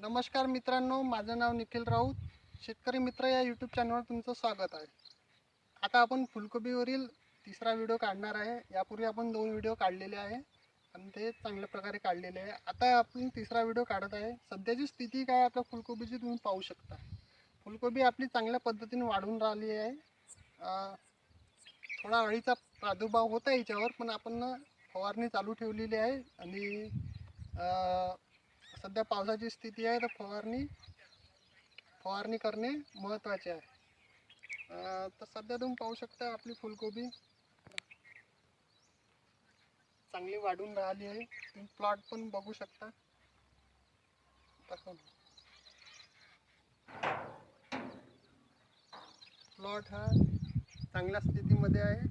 नमस्कार मित्रांनो माझं नाव निखिल राऊत. शेतकरी मित्र या यूट्यूब चॅनलवर तुमचं स्वागत आहे. आता आपण फुलकोबीवरील तिसरा व्हिडिओ काढणार आहे. यापूर्वी आपण दोन व्हिडिओ काढलेले आहे आणि ते चांगल्या प्रकारे काढलेले आहे. आता आपण तिसरा व्हिडिओ काढत आहे. सध्याची स्थिती काय आपल्या फुलकोबीची तुम्ही पाहू शकता. फुलकोबी आपली चांगल्या पद्धतीने वाढून राहिली आहे. थोडा अळीचा प्रादुर्भाव होता याच्यावर पण आपण फवारणी चालू ठेवलेली आहे. आणि सध्या पावसाची स्थिती आहे तर फवारणी फवारणी करणे महत्त्वाचे आहे. तर सध्या तुम्ही पाहू शकता आपली फुलकोबी चांगली वाढून राहिली आहे. तुम्ही प्लॉट पण बघू शकता. प्लॉट हा चांगल्या स्थितीमध्ये आहे.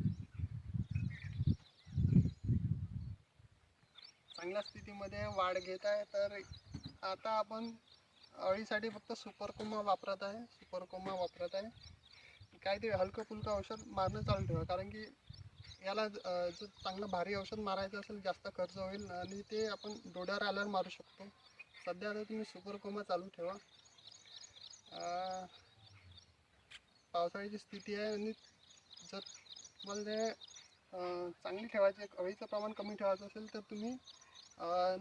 चांगल्या स्थितीमध्ये वाढ घेत आहे तर आता आपण अळीसाठी फक्त सुपरकोमा वापरत आहे सुपर कोमा वापरत आहे. काय ते हलकं फुलकं औषध मारणं चालू ठेवा कारण की याला जर चांगलं भारी औषध मारायचं असेल जास्त खर्च होईल आणि ते आपण डोड्यावर आल्यावर मारू शकतो. सध्या आता तुम्ही सुपर कोमा चालू ठेवा. पावसाळ्याची स्थिती आहे आणि जर तुम्हाला चांगली ठेवायची अळीचं प्रमाण कमी ठेवायचं असेल तर तुम्ही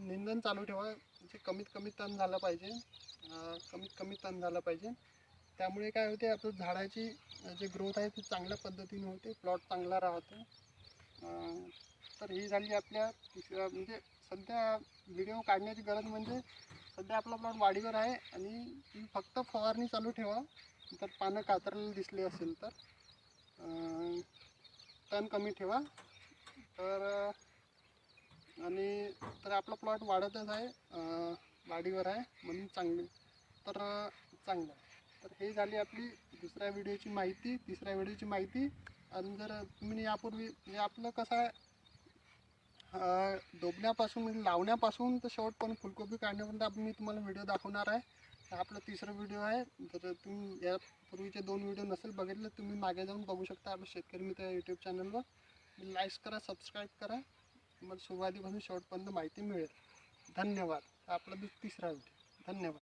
निंदन चालू ठेवा. जे कमीत कमी तण झालं पाहिजे. कमीत कमी तण झालं पाहिजे. त्यामुळे काय होते आपलं झाडाची जे ग्रोथ आहे ती चांगल्या पद्धतीने होते. प्लॉट चांगला राहतो. तर ही झाली आपल्या तिसऱ्या म्हणजे सध्या व्हिडिओ काढण्याची गरज म्हणजे सध्या आपला प्लॉट वाढीवर आहे आणि तुम्ही फक्त फवारणी चालू ठेवा. जर पानं कातरलेली दिसली असेल तर. टन तण कमी ठेवा. तर आणि तर आपला प्लॉट वाढतच आहे. वाढीवर आहे. म्हणून चांगली तर चांगलं आहे. तर हे झाली आपली दुसऱ्या व्हिडिओची माहिती. तिसऱ्या व्हिडिओची माहिती. आणि जर तुम्ही यापूर्वी म्हणजे आपलं कसं आहे डोबण्यापासून म्हणजे लावण्यापासून तर शेवटपर्यंत फुलकोबी काढण्यापर्यंत आपण मी तुम्हाला व्हिडिओ दाखवणार आहे. हा आपला तिसरा व्हिडिओ आहे. जर तुम्ही यापूर्वीचे दोन व्हिडिओ नसेल बघितले तुम्ही मागे जाऊन बघू शकता आपल्या शेतकरी मित्र यूट्यूब चॅनलवर लाईक्स करा सबस्क्राईब करा. तुम्हाला सुरुवातीपासून शेवटपर्यंत माहिती मिळेल. धन्यवाद. हा आपला तिसरा व्हिडिओ धन्यवाद.